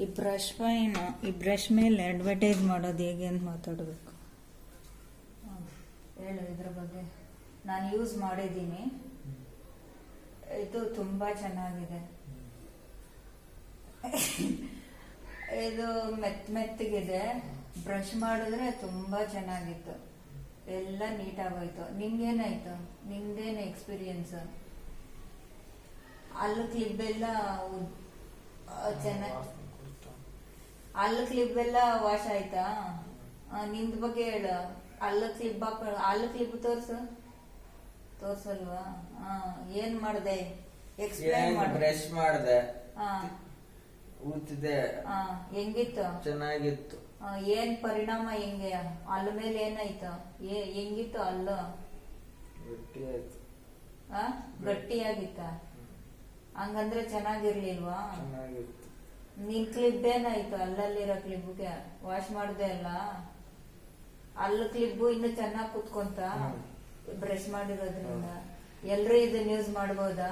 ಈ ಬ್ರಷ್ ಪೈನ ಈ ಬ್ರಷ್ ಮೇಲೆ ಅಡ್ವರ್ಟೈಸ್ ಮಾಡೋದು ಹೇಗೆ ಅಂತ ಮಾತಾಡಬೇಕು. ಹೇಳು, ಇದ್ರ ಬಗ್ಗೆ. ನಾನು ಯೂಸ್ ಮಾಡಿದ್ದೀನಿ. ಇದು ತುಂಬಾ ಚೆನ್ನಾಗಿದೆ. ಇದು ಮೆತ್ ಮೆತ್ತಗಿದೆ. ಬ್ರಷ್ ಮಾಡಿದ್ರೆ ತುಂಬಾ ಚೆನ್ನಾಗಿತ್ತು. ಎಲ್ಲ ನೀಟ್ ಆಗೋಯ್ತು ನಿಮ್ಗೇನಾಯ್ತು ನಿಮ್ದೇನು ಎಕ್ಸ್ಪೀರಿಯನ್ಸ್ ಅಲ್ಲಿ ಕ್ಲಿಬ್ ಎಲ್ಲ ಚೆನ್ನಾಗಿ ಅಲ್ಲ ಕ್ಲಿಪ್ ಎಲ್ಲ ವಾಶ್ ಆಯ್ತಾ? ನಿಮ್ದ ನಿಂದ್ ಬಗ್ಗೆ ಹೇಳ. ಅಲ್ಲ ಕ್ಲಿಪ್ ಹಾಕ ಅಲ್ಲ ಕ್ಲಿಪ್ ತೋರ್ಸು. ತೋರ್ಸಲ್ವಾ? ಹಾ ಏನ್ ಮಾಡ್ದೆ? ಎಕ್ಸ್ಪ್ಲೈನ್ ಮಾಡ್ದೆ ಮಾಡು. ಬ್ರಷ್ ಮಾಡ್ದೆ? ಹಾ ಊತಿದೆ ಹಾ ಹೆಂಗಿತ್ತು? ಚೆನ್ನಾಗಿತ್ತು. ಆ, ಏನ್ ಪರಿಣಾಮ ಹೆಂಗೆ? ಅಲ್ಲ ಮೇಲೆ ಏನಾಯ್ತು? ಏ ಹೆಂಗಿತ್ತು ಅಲ್ಲ? ಗಟ್ಟಿ ಆಯ್ತು. ಆ ಗಟ್ಟಿಯಾಗಿತ್ತ? ಹಂಗಂದ್ರೆ ಚೆನ್ನಾಗಿರ್ಲಿಲ್ವಾ? ಚೆನ್ನಾಗಿತ್ತು. ನಿನ್ ಕ್ಲಿಪ್ ಏನಾಯ್ತು? ಅಲ್ಲಲ್ಲಿರೋ ಕ್ಲಿಪ್ಗೆ ವಾಶ್ ಮಾಡ್ದೆ ಅಲ್ಲ? ಅಲ್ಲ ಕ್ಲಿಪ್ ಇನ್ನು ಚೆನ್ನಾಗಿ ಕುತ್ಕೊಂತ ಬ್ರಷ್ ಮಾಡಿರೋದ್ರಿಂದ. ಎಲ್ರು ಇದನ್ನ ಯೂಸ್ ಮಾಡ್ಬೋದಾ?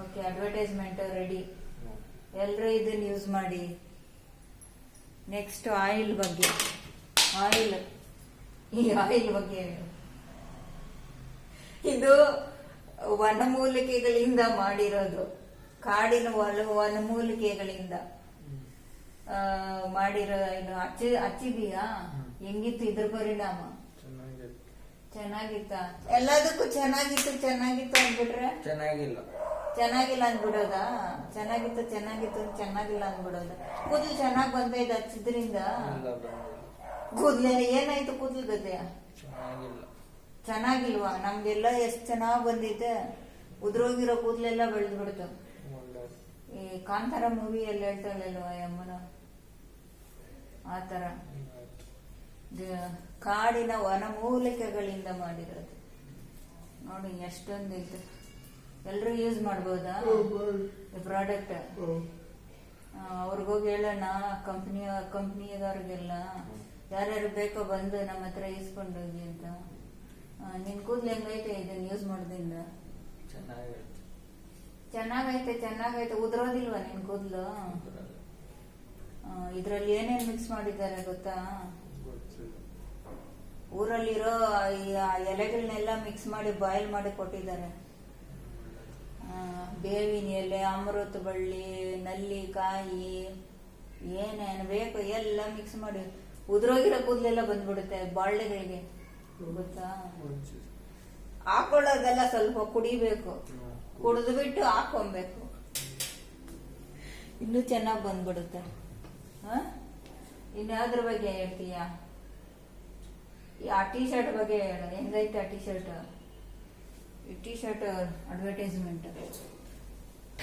Okay advertisement ready. ಎಲ್ರು ಇದನ್ನ ಯೂಸ್ ಮಾಡಿ. ನೆಕ್ಸ್ಟ್ ಆಯಿಲ್ ಬಗ್ಗೆ. ಆಯಿಲ್ ಈ ಆಯಿಲ್ ಬಗ್ಗೆ. ಇದು ವನಮೂಲಿಕೆಗಳಿಂದ ಮಾಡಿರೋದು. ಕಾಡಿನ ವನ ವನಮೂಲಿಕೆಗಳಿಂದ ಮಾಡಿರೋ ಏನು ಹಚ್ಚಿ ಹಚ್ಚಿದೀಯಾ ಹೆಂಗಿತ್ತು ಇದ್ರ ಪರಿಣಾಮ? ಚೆನ್ನಾಗಿತ್ತು. ಎಲ್ಲದಕ್ಕೂ ಚೆನ್ನಾಗಿತ್ತು ಚೆನ್ನಾಗಿತ್ತು ಅಂದ್ಬಿಟ್ರೆ? ಚೆನ್ನಾಗಿಲ್ಲ. ಚೆನ್ನಾಗಿಲ್ಲ ಅಂದ್ಬಿಡೋದಾ? ಚೆನ್ನಾಗಿತ್ತು ಚೆನ್ನಾಗಿತ್ತು ಚೆನ್ನಾಗಿಲ್ಲ ಅಂದ್ಬಿಡೋದ. ಕೂದಲು ಚೆನ್ನಾಗಿ ಇದು ಹಚ್ಚಿದ್ರಿಂದ ಕೂದ್ಲೆಲ್ಲ ಏನಾಯ್ತು ಕೂದಲು ಗದ್ದೆ? ಚೆನ್ನಾಗಿಲ್ಲ. ಚೆನ್ನಾಗಿಲ್ವಾ? ನಮ್ಗೆಲ್ಲ ಎಷ್ಟ್ ಚೆನ್ನಾಗ್ ಬಂದಿದೆ. ಉದ್ರೋಗಿರೋ ಕೂದಲೆಲ್ಲ ಬೆಳೆದು ಬಿಡ್ತು ಒಳ್ಳೆ ಈ ಕಾಂತಾರ ಮೂವಿಯಲ್ಲಿ ಹೇಳ್ತಾಳಲ್ವ ಯಮ್ಮನ ಆ ಥರ ಕಾಡಿನ ವನಮೂಲಿಕೆಗಳಿಂದ ಮಾಡಿರೋದು. ನೋಡಿ ಎಷ್ಟೊಂದು ಇತ್ತು ಎಲ್ಲರೂ ಯೂಸ್ ಮಾಡ್ಬೋದಾ? ಈ ಪ್ರಾಡಕ್ಟ್ ಅವ್ರಿಗೋಗಿ ಹೇಳೋಣ ಕಂಪ್ನಿಯ ಕಂಪ್ನಿಯವ್ರಿಗೆಲ್ಲ ಯಾರ್ಯಾರು ಬೇಕೋ ಬಂದು ನಮ್ಮ ಹತ್ರ ಇಸ್ಕೊಂಡೋಗಿ ಅಂತ. ನಿನ್ ಕೂದ್ಲು ಹೆಂಗೈತೆ? ಇದನ್ನ ಯೂಸ್ ಮಾಡೋದ್ರಿಂದ? ಚೆನ್ನಾಗಿತ್ತು ಚೆನ್ನಾಗೈತೆ ಚೆನ್ನಾಗೈತೆ. ಉದ್ರೋದಿಲ್ವಾ ನಿನ್ ಕೂದ್ಲು? ಇದ್ರಲ್ಲಿ ಏನೇನ್ ಮಿಕ್ಸ್ ಮಾಡಿದ್ದಾರೆ ಗೊತ್ತಾ? ಊರಲ್ಲಿರೋ ಎಲೆಗಳನ್ನೆಲ್ಲ ಮಿಕ್ಸ್ ಮಾಡಿ ಬಾಯ್ಲ್ ಮಾಡಿ ಕೊಟ್ಟಿದ್ದಾರೆ. ಬೇವಿನ ಎಲೆ ಅಮೃತ ಬಳ್ಳಿ ನಲ್ಲಿಕಾಯಿ ಏನೇನು ಬೇಕು ಎಲ್ಲ ಮಿಕ್ಸ್ ಮಾಡಿ. ಉದುರೋಗಿರೋ ಕೂದಲೆಲ್ಲ ಬಂದ್ಬಿಡುತ್ತೆ ಬಾಳೆಗಳಿಗೆ ಗೊತ್ತಾ. ಹಾಕೊಳ್ಳೋದೆಲ್ಲ ಸ್ವಲ್ಪ ಕುಡಿಬೇಕು. ಕುಡಿದು ಬಿಟ್ಟು ಹಾಕೊಬೇಕು. ಇನ್ನೂ ಚೆನ್ನಾಗಿ ಬಂದ್ಬಿಡುತ್ತೆ. ಹ? ಇನ್ಯಾವ್ದ್ರ ಬಗ್ಗೆ ಹೇಳ್ತೀಯ? ಆ ಟಿ ಶರ್ಟ್ ಬಗ್ಗೆ ಹೇಳು. ಹೆಂಗೈತೆ ಆ ಟಿ ಶರ್ಟ್ ಈ ಟಿ ಶರ್ಟ್ ಅಡ್ವರ್ಟೈಸ್ಮೆಂಟ್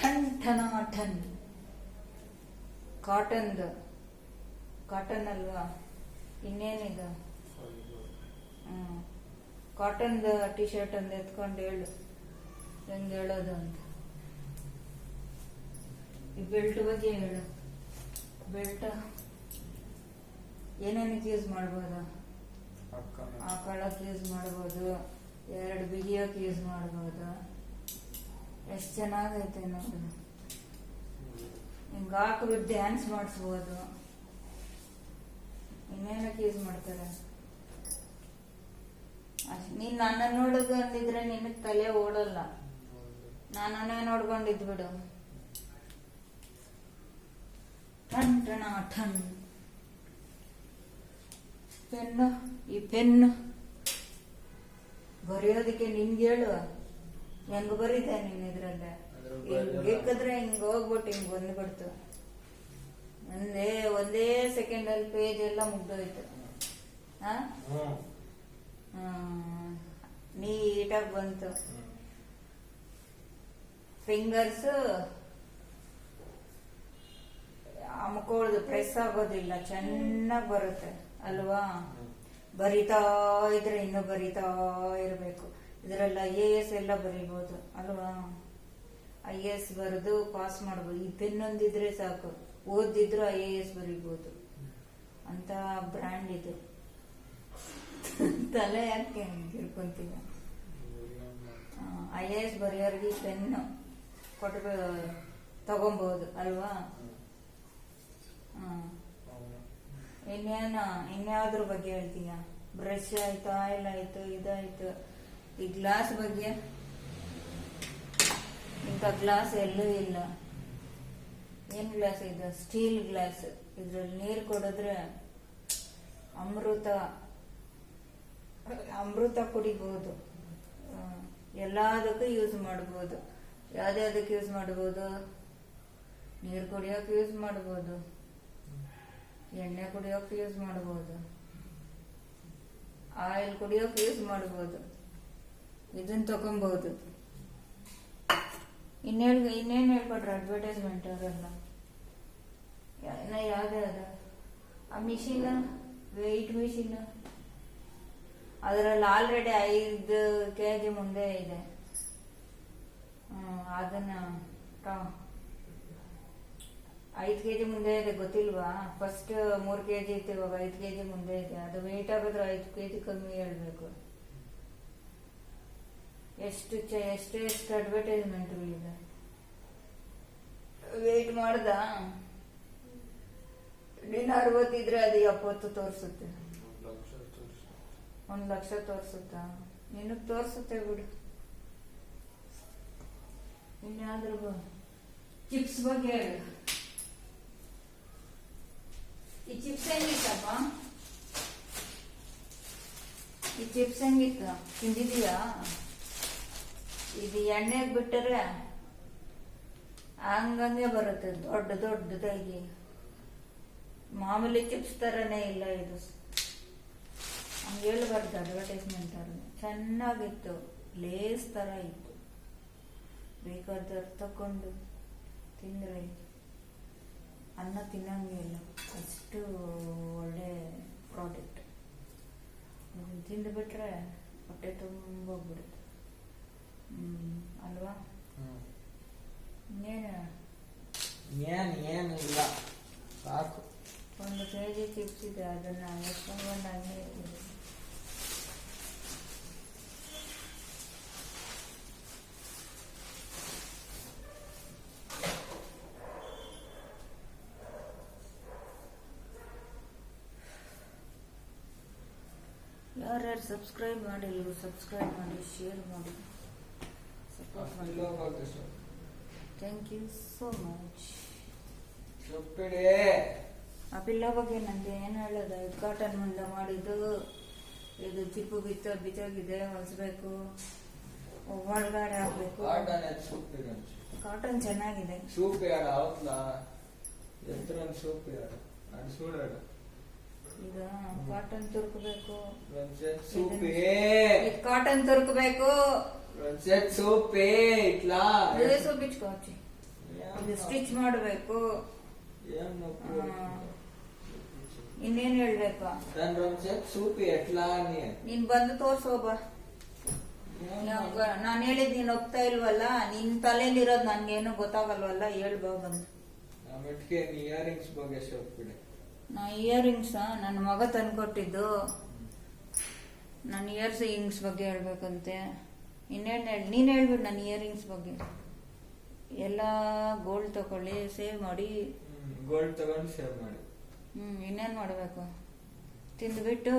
ಠನ್, ಠನ, ಠನ್. ಕಾಟನ್ದು. ಕಾಟನ್ ಅಲ್ವಾ? ಇನ್ನೇನಿದು? ಹ್ಮ್. ಕಾಟನ್ದು ಟಿ ಶರ್ಟ್ ಒಂದು ಎತ್ಕೊಂಡು ಹೇಳು. ಹೆಂಗ್ ಹೇಳೋದು ಅಂತ ಈ ಬೆಲ್ಟ್ ಬಗ್ಗೆ ಹೇಳು. ಬೆಲ್ಟ್ ಏನೇನಕ್ಕೆ ಯೂಸ್ ಮಾಡ್ಬೋದು? ಹಾಕೊಳ್ಳೋಕೆ ಯೂಸ್ ಮಾಡ್ಬೋದು ಎರಡು ಬಿಗಿಯೋಕೆ ಯೂಸ್ ಮಾಡ್ಬೋದು. ಎಷ್ಟು ಚೆನ್ನಾಗೈತೆ ನೋಡಿ. ಹಿಂಗೆ ಹಾಕ್ಬಿಟ್ಟು ಡ್ಯಾನ್ಸ್ ಮಾಡಿಸ್ಬೋದು. ಇನ್ನೇನಕ್ಕೆ ಯೂಸ್ ಮಾಡ್ತಾರೆ? ಅಷ್ಟ್ ನೀನ್ ನನ್ನ ನೋಡೋದು ಅಂದಿದ್ರೆ ನಿನಗೆ ತಲೆ ಓಡಲ್ಲ. ನಾನೇ ನೋಡ್ಕೊಂಡಿದ್ ಬಿಡು. ಟನ್ ಟಣ ಟನ್ ಪೆನ್ನು ಈ ಪೆನ್ನು. ಬರೆಯೋದಕ್ಕೆ ನಿನ್ಗೆ ಹೇಳು. ಹೆಂಗ್ ಬರೀತಾ ನೀನ್ ಇದ್ರಲ್ಲ. ಬೇಕಂದ್ರೆ ಹಿಂಗ್ ಹೋಗ್ಬಿಟ್ಟು ಹಿಂಗ್ ಬಂದ್ಬಿಡ್ತು ಒಂದೇ ಒಂದೇ ಸೆಕೆಂಡ್ ಅಲ್ಲಿ ಪೇಜ್ ಎಲ್ಲ ಮುಗ್ದೋಯ್ತು. ನೀಟಾಗಿ ಬಂತು. ಫಿಂಗರ್ಸ್ ಅಮ್ಕೊಳ್ದು ಪ್ರೆಸ್ ಆಗೋದಿಲ್ಲ ಚೆನ್ನಾಗಿ ಬರುತ್ತೆ ಅಲ್ವಾ? ಬರಿತಾ ಇದ್ರೆ ಇನ್ನೂ ಬರಿತಾ ಇರಬೇಕು. ಇದರಲ್ಲಿ ಐ ಎ ಎಸ್ ಎಲ್ಲ ಬರಿಬೋದು ಅಲ್ವಾ? ಐ ಎ ಎಸ್ ಬರೆದು ಪಾಸ್ ಮಾಡ್ಬೋದು. ಈ ಪೆನ್ ಒಂದಿದ್ರೆ ಸಾಕು. ಓದಿದ್ರು ಐ ಎ ಎಸ್ ಬರಿಬೋದು. ಅಂತ ಬ್ರ್ಯಾಂಡ್ ಇದು. ತಲೆ ಯಾಕೆ ಹಿಡ್ಕೊಂತೀವ ಐ ಎ ಎಸ್ ಬರೆಯೋರಿಗೆ ಪೆನ್ ಕೊಟ್ಟು ತಗೊಬಹುದು ಅಲ್ವಾ? ಇನ್ನೇನು, ಇನ್ಯಾವ್ದ್ರ ಬಗ್ಗೆ ಹೇಳ್ತೀಯ? ಬ್ರಷ್ ಆಯ್ತು ಆಯಿಲ್ ಆಯ್ತು, ಇದಾಯ್ತು. ಈ ಗ್ಲಾಸ್ ಬಗ್ಗೆ? ಇಂಥ ಗ್ಲಾಸ್ ಎಲ್ಲೂ ಇಲ್ಲ. ಏನ್ ಗ್ಲಾಸ್ ಇದು? ಸ್ಟೀಲ್ ಗ್ಲಾಸ್ ಇದ್ರಲ್ಲಿ ನೀರು ಕೊಡಿದ್ರೆ ಅಮೃತ ಅಮೃತ ಕುಡಿಬಹುದು. ಎಲ್ಲದಕ್ಕೂ ಯೂಸ್ ಮಾಡ್ಬೋದು. ಯಾವ್ದ್ಯಾವ್ದಕ್ಕೆ ಯೂಸ್ ಮಾಡ್ಬೋದು? ನೀರು ಕುಡಿಯೋಕೆ ಯೂಸ್ ಮಾಡ್ಬೋದು. ಎಣ್ಣೆ ಕುಡಿಯೋಕೆ ಯೂಸ್ ಮಾಡ್ಬೋದು. ಆಯಿಲ್ ಕುಡಿಯೋಕೆ ಯೂಸ್ ಮಾಡ್ಬೋದು. ಇದನ್ನ ತಗೊಬಹುದು ಇನ್ನೇಳ್ ಇನ್ನೇನು ಹೇಳ್ಕೊಟ್ರೆ ಅಡ್ವರ್ಟೈಸ್ಮೆಂಟ್ ಅವರೆಲ್ಲ ಇನ್ನ ಯಾವ್ದ್ಯಾವ್ದು ಆ ಮಿಷಿನ್ ವೆಯ್ಟ್ ಮಿಷಿನ್ ಅದರಲ್ಲಿ ಆಲ್ರೆಡಿ ಐದು ಕೆ ಜಿ ಮುಂದೆ ಇದೆ. ಅದನ್ನ ಐದು ಕೆ ಜಿ ಮುಂದೆ ಇದೆ ಗೊತ್ತಿಲ್ವಾ? ಫಸ್ಟ್ ಮೂರು ಕೆ ಜಿ ಇತ್ತು ಇವಾಗ ಐದು ಕೆ ಜಿ ಮುಂದೆ ಇದೆ. ಅದು ವೇಟ್ ಆಗಿದ್ರೆ ಐದು ಕೆ ಜಿ ಕಮ್ಮಿ ಹೇಳ್ಬೇಕು. ಎಷ್ಟು ಚ ಎಷ್ಟು ಎಷ್ಟು ಅಡ್ವರ್ಟೈಸ್ಮೆಂಟ್ಗಳಿದೆ ವೆಯ್ಟ್ ಮಾಡ್ದ? ನೀನು ಅರವತ್ತಿದ್ರೆ ಅದು ಎಪ್ಪತ್ತು ತೋರಿಸುತ್ತೆ. ಒಂದ್ ಲಕ್ಷ ತೋರ್ಸುತ್ತ. ಒಂದು ಲಕ್ಷ ತೋರಿಸುತ್ತಾ? ನಿನಗೆ ತೋರಿಸುತ್ತೆ ಬಿಡು. ಇನ್ಯಾವ್ದ್ರ ಚಿಪ್ಸ್ ಬಗ್ಗೆ ಹೇಳು. ಈ ಚಿಪ್ಸ್ ಹೆಂಗಿತ್ತಪ್ಪ? ಈ ಚಿಪ್ಸ್ ಹೆಂಗಿತ್ತು? ತಿಂದಿದೀಯಾ ಇದು ಎಣ್ಣೆಗೆ ಬಿಟ್ಟರೆ ಹಂಗಂಗೆ ಬರುತ್ತೆ, ದೊಡ್ಡ ದೊಡ್ಡದಾಗಿ. ಮಾಮೂಲಿ ಚಿಪ್ಸ್ ಥರನೇ ಇಲ್ಲ ಇದು. ಹಂಗೆ ಹೇಳ್ಬಾರ್ದು ಅಡ್ವರ್ಟೈಸ್ಮೆಂಟ್ ಅವ್ರನ್ನ ಚೆನ್ನಾಗಿತ್ತು. ಲೇಸ್ ಥರ ಇತ್ತು. ಬೇಕಾದವ್ರು ತಕೊಂಡು ತಿಂದರೆ ಅನ್ನ ತಿನ್ನಂಗೆ ಇಲ್ಲ. ಅಷ್ಟು ಒಳ್ಳೆ ಪ್ರಾಡಕ್ಟ್ ತಿಂದು ತಿಂದುಬಿಟ್ರೆ ಹೊಟ್ಟೆ ತುಂಬ ಬಿಡುತ್ತೆ ಅಲ್ವಾ? ಇನ್ನೇನು? ಏನು ಏನು ಇಲ್ಲ. ಸಾಕು. ಒಂದು ಕೆ ಜಿ ಚಿಪ್ಸ್ ಇದೆ ಅದನ್ನು ಎತ್ಕೊಂಡು ಬಂದು ಹಂಗೆ ಯಾರ್ಯಾರು ಸಬ್ಸ್ಕ್ರೈಬ್ ಮಾಡಿಲ್ಲ ಸಬ್ಸ್ಕ್ರೈಬ್ ಮಾಡಿ ಶೇರ್ ಮಾಡಿ. ಸಪೋರ್ಟ್ ಮಾಡಿ. ಥ್ಯಾಂಕ್ ಯು ಸೋ ಮಚ್ ಆ ಪಿಲ್ಲ ಬಗ್ಗೆ ನನಗೆ ಏನು ಹೇಳೋದು? ಉದ್ಘಾಟನೆ ಮುಂದೆ ಮಾಡಿದ್ದು. ಇದು ಚಿಪ್ಪು ಬಿತ್ತ ಬಿತ್ತೋಗಿದೆ ಹೊಸಬೇಕು ಒಳಗಡೆ ಹಾಕ್ಬೇಕು. ಕಾಟನ್ ಚೆನ್ನಾಗಿದೆ. ಸೂಪ್ ಯಾರು? ಅವತ್ಲ ಎತ್ತರ ಸೂಪ್ ಯಾರು? ಅದು ಸುಳ್ಳಾಡು ಈಗ ಕಾಟನ್ ತುರ್ಕಬೇಕು. ಸೆಟ್ ಇದು ಕಾಟನ್ ತುರ್ಕಬೇಕು. ಸೆಟ್ ಸೂಪ್ ಇಟ್ಲಾ? ಲೇಸು ಬಿಚ್ಕೋಚಿ ಇದು ಸ್ಟಿಚ್ ಮಾಡಬೇಕು. ಇನ್ನೇನ್ ಹೇಳ್ಬೇಕು? ನನ್ ಒಂದ್ ಸೂಪಿ ಸೂಪ್ ಎಟ್ಲಾ ನೀನ್ ಬಂದು ತೋರ್ಸೋಬ ನಾನು ಹೇಳಿದ್ ನೀನ್ ಒಪ್ತಾ ಇಲ್ವಲ್ಲ ನಿನ್ ತಲೆಯಲ್ಲಿರೋದು ನನ್ಗೇನು ಗೊತ್ತಾಗಲ್ವಲ್ಲ ಹೇಳ್ಬಾ ಬಂದು. ನಮ್ಮಟ್ಟಿಗೆ ಇಯರಿಂಗ್ಸ್ ಬಗ್ಗೆ ಸೊಪ್ಪಿಡಿ ನಾ ಇಯರಿಂಗ್ಸ್ ನನ್ನ ಮಗ ತಂದ್ಕೊಟ್ಟಿದ್ದು. ನನ್ನ ಇಯರ್ಸ್ ರಿಂಗ್ಸ್ ಬಗ್ಗೆ ಹೇಳ್ಬೇಕಂತೆ. ಇನ್ನೇನು ಹೇಳಿ ನೀನು ಹೇಳ್ಬಿಡು ನನ್ನ ಇಯರಿಂಗ್ಸ್ ಬಗ್ಗೆ. ಎಲ್ಲ ಗೋಲ್ಡ್ ತಗೊಳ್ಳಿ ಸೇವ್ ಮಾಡಿ. ಗೋಲ್ಡ್ ತಗೊಂಡು ಸೇವ್ ಮಾಡಿ. ಹ್ಮ್ ಇನ್ನೇನು ಮಾಡಬೇಕು? ತಿಂದ್ಬಿಟ್ಟು.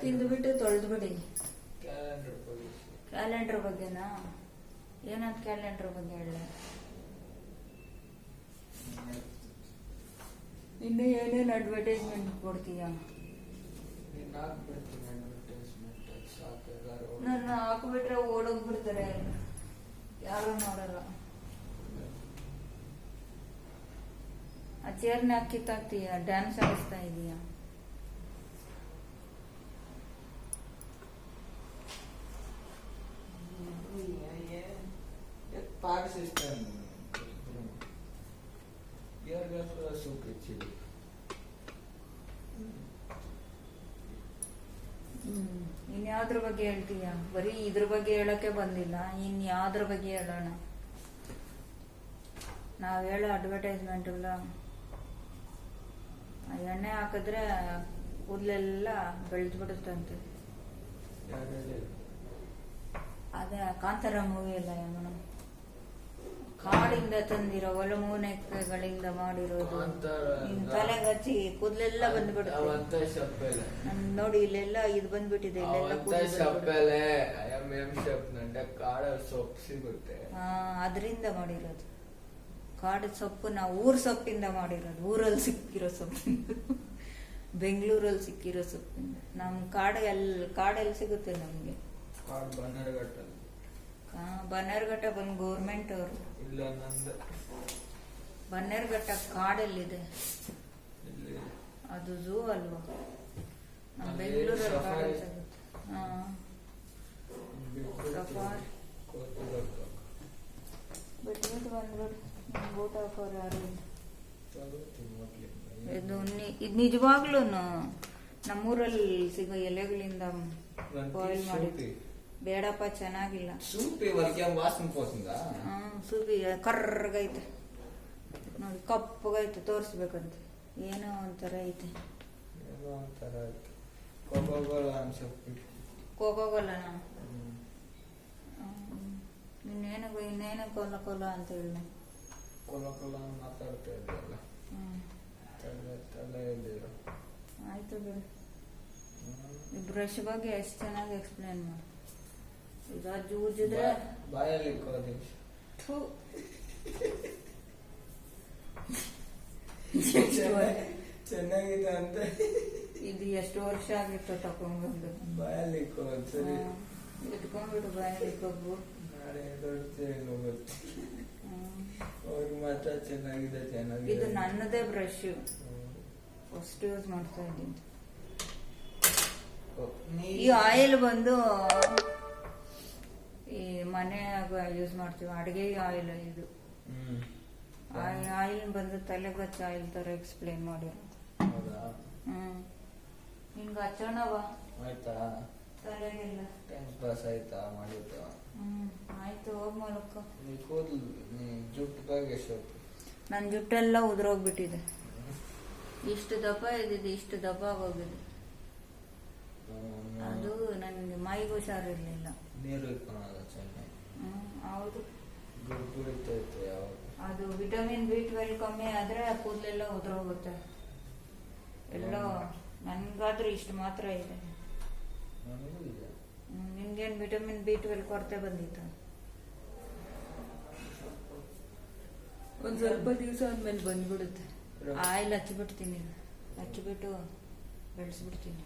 ತಿಂದ್ಬಿಟ್ಟು ತೊಳೆದ್ಬಿಡಿ. Calendar calendar ಬಗ್ಗೆನಾ? ಏನಂತ ಕ್ಯಾಲೆಂಡರ್ ಬಗ್ಗೆ ಹೇಳ ಇನ್ನು ಏನೇನು ಅಡ್ವರ್ಟೈಸ್ಮೆಂಟ್ ಕೊಡ್ತೀಯ? ನನ್ನ ಹಾಕ್ಬಿಟ್ರೆ ಓಡೋಗ್ಬಿಡ್ತಾರೆ. ಯಾರು ನೋಡಲ್ಲ. ಆ ಚೇರ್ನ ಕಿತ್ತಾಕ್ತೀಯ? ಡ್ಯಾನ್ಸ್ ಆಡಿಸ್ತಾ ಇದೀಯ ಪಾಕ್ ಸಿಸ್ಟಮ್ ಇಯರ್ಗಲ್ಸ್ ಸೂಪ್ ಇಚ್ಚಿಡಿ ಹ್ಮ್ ಇನ್ಯಾವ್ದ್ರ ಬಗ್ಗೆ ಹೇಳ್ತೀಯ? ಬರೀ ಇದ್ರ ಬಗ್ಗೆ ಹೇಳಕ್ಕೆ ಬಂದಿಲ್ಲ. ಇನ್ ಯಾವ್ದ್ರ ಬಗ್ಗೆ ಹೇಳೋಣ? ನಾವ್ ಹೇಳೋ ಅಡ್ವರ್ಟೈಸ್ಮೆಂಟ್ ಎಲ್ಲ ಎಣ್ಣೆ ಹಾಕಿದ್ರೆ ಕೂದಲೆಲ್ಲ ಬೆಳೆದು ಬಿಡುತ್ತಂತೆ ಅದೇ ಕಾಂತಾರ ಮೂವಿ ಅಲ್ಲ ಮೇಡಮ್ ಕಾಡಿಂದ ತಂದಿರೋ ಒಳಮೂನೆಗಳಿಂದ ಮಾಡಿರೋದು. ನಿನ್ ಅಲ್ಲ. ತಲೆಗೆ ಹಚ್ಚಿ ಕೂದಲೆಲ್ಲ ಬಂದ್ಬಿಡುತ್ತೆ. ನನ್ ನೋಡಿ ಇಲ್ಲೆಲ್ಲ ಇದು ಬಂದ್ಬಿಟ್ಟಿದೆ ಅದರಿಂದ ಮಾಡಿರೋದು. ಕಾಡು ಸೊಪ್ಪು ನಾವು ಊರ್ ಸೊಪ್ಪಿಂದ ಮಾಡಿರೋದು. ಊರಲ್ಲಿ ಸಿಕ್ಕಿರೋ ಸೊಪ್ಪಿಂದ. ಬೆಂಗಳೂರಲ್ಲಿ ಸಿಕ್ಕಿರೋ ಸೊಪ್ಪಿಂದ. ನಮ್ ಕಾಡು ಎಲ್ಲಿ ಕಾಡಲ್ಲಿ ಸಿಗುತ್ತೆ ನಮ್ಗೆ. ಬನ್ನೇರ್ಘಟ್ಟ ಬಂದು ಗೌರ್ಮೆಂಟ್ ಅವರು. ಇಲ್ಲ ನಂದ. ಬನ್ನೇರ್ಘಟ್ಟ ಕಾಡಲ್ಲಿದೆ. ಇಲ್ಲಿ. ಅದು ಝೂ ಅಲ್ವಾ? ನಮ್ಮ ಅಲ್ಲಿ ಬೆಂಗಳೂರಲ್ಲಿ ಸಿಗುತ್ತೆ ಹಾ. ಸಫಾರಿ. ಕೂತ್ಕೊಬೇಕು. ಬಿಟ್ಬಿಟ್ಟು ಬಂದ್ಬಿಡು ನಿಮ್ಗೆ ಊಟ ಹಾಕೋರು ಯಾರು ಇಲ್ಲ ಇದು ನಿ- ಇದು ನಿಜವಾಗ್ಲೂ ನಮ್ಮೂರಲ್ಲಿ ಸಿಗೋ ಎಲೆಗಳಿಂದ ಬಾಯ್ಲ್ ಮಾಡಿ. ಬೇಡಪ್ಪ ಚೆನ್ನಾಗಿಲ್ಲ. ಸೂಪಿ ವರ್ಕೆ ವಾಸನೆ ಪೋಸಿಂದ ಹ್ಮ್ ಸೂಪಿ ಕರ್ರಗೈತೆ. ನೋಡಿ ಕಪ್ಪಗೈತೆ ತೋರಿಸ್ಬೇಕಂತ. ಏನೋ ಒಂಥರ ಐತೆ. ಏನೋ ಒಂಥರ ಕೋಕೋಗೋಲ ಅನ್ಸಪ್ಪಿ ಇನ್ನೇನು ಇನ್ನೇನು ಕೊಲ ಕೊಲ ಅಂತ ಹೇಳಿ. ಕೊಲ ಕೊಲ ಮಾತಾಡ್ತಾ ಇದ್ದಲ್ಲ ತಲೆ ತಲೆ ಆಯ್ತು ಬಿಡು. ಬ್ರಷ್ ಬಗ್ಗೆ ಎಷ್ಟು ಚೆನ್ನಾಗಿ ಎಕ್ಸ್ಪ್ಲೇನ್ ಮಾಡಿ. ಅಜ್ಜು ಉಜ್ಜಿದ್ರೆ ಬಾಯಲ್ಲಿ ಕೋದಿ ಥು. ಚೆನ್ನಾಗಿದೆ ಅಂತ. ಇದು ಎಷ್ಟು ವರ್ಷ ಆಗಿತ್ತು ತಕೊಂಡ್ಬಂದು ಬಾಯಲ್ಲಿ ಕೋದ್ ಸರಿ ಇಟ್ಕೊಂಡ್ಬಿಡು ಬಾಯಲ್ಲಿ ಕೊಬ್ಬು ನಾಳೆ ದೊಡ್ಡ ಗೊತ್ತು. ಹ್ಮ್. ಅವ್ರಿಗೆ ಮಾತ್ರ ಚೆನ್ನಾಗಿದೆ ಚೆನ್ನಾಗಿದೆ. ಇದು ನನ್ನದೇ ಬ್ರಷ್. ಫಸ್ಟ್ ಯೂಸ್ ಮಾಡ್ತಾ ಇದ್ದೀನಿ. ಓ, ನೀ- ಈ ಆಯಿಲ್ ಬಂದು ಈ ಮನೆಯಾಗ ಯೂಸ್ ಮಾಡ್ತೀವಿ ಅಡಿಗೆ ಆಯಿಲ್ ಇದು. ಆಯಿಲ್ ಬಂದು ತಲೆಗೆ ಹಚ್ಚ ಆಯಿಲ್ ತರ ಎಕ್ಸ್ಪ್ಲೇನ್ ಮಾಡಿರೋದು ಹೌದಾ? ಹ್ಮ್. ಹಿಂಗ ಹಚ್ಚೋಣವ ಆಯ್ತಾ? ತಲೆಗೆಲ್ಲ. ಟೈಮ್ ಪಾಸ್ ಆಯ್ತಾ? ಮಾಡಿದ್ದು? ಹ್ಮ್ ಆಯ್ತು ಹೋಗ್ ಮಲಕ್ಕೋ ನೀ ಕೂದಲು ನೀ ಜುಟ್ಟು ಬಗ್ಗೆ ಎಷ್ಟೊತ್ತು ನನ್ನ ಜುಟ್ಟೆಲ್ಲ ಉದುರೋಗ್ಬಿಟ್ಟಿದೆ. ಇಷ್ಟು ದಪ್ಪ ಇದ್ದಿದೆ ಇಷ್ಟು ದಪ್ಪ ಆಗೋಗಿದೆ. ಅದು ನನಗೆ ಮೈಗೆ ಹುಷಾರಿರ್ಲಿಲ್ಲ. ನೀರು ಹ್ಮ್ ಹೌದು. ಅದು ವಿಟಮಿನ್ ಬಿ ಟ್ವೆಲ್ ಕಮ್ಮಿ ಆದ್ರೆ ಕೂದಲೆಲ್ಲ ಉದುರೋಗುತ್ತೆ. ಎಲ್ಲ ನನ್ಗಾದ್ರೆ ಇಷ್ಟು ಮಾತ್ರ ಇದೆ. ನಿನ್ಗೇನ್ ವಿಟಮಿನ್ ಬಿ ಟ್ವೆಲ್ ಕೊರತೆ ಬಂದಿತ್ತು? ಒಂದ್ ಸ್ವಲ್ಪ ದಿವಸ ಆದ್ಮೇಲೆ ಬಂದ್ಬಿಡುತ್ತೆ. ಆಯಿಲ್ ಹಚ್ಚಿಬಿಡ್ತೀನಿ. ಹಚ್ಚಿಬಿಟ್ಟು ಬೆಳೆಸ್ಬಿಡ್ತೀನಿ.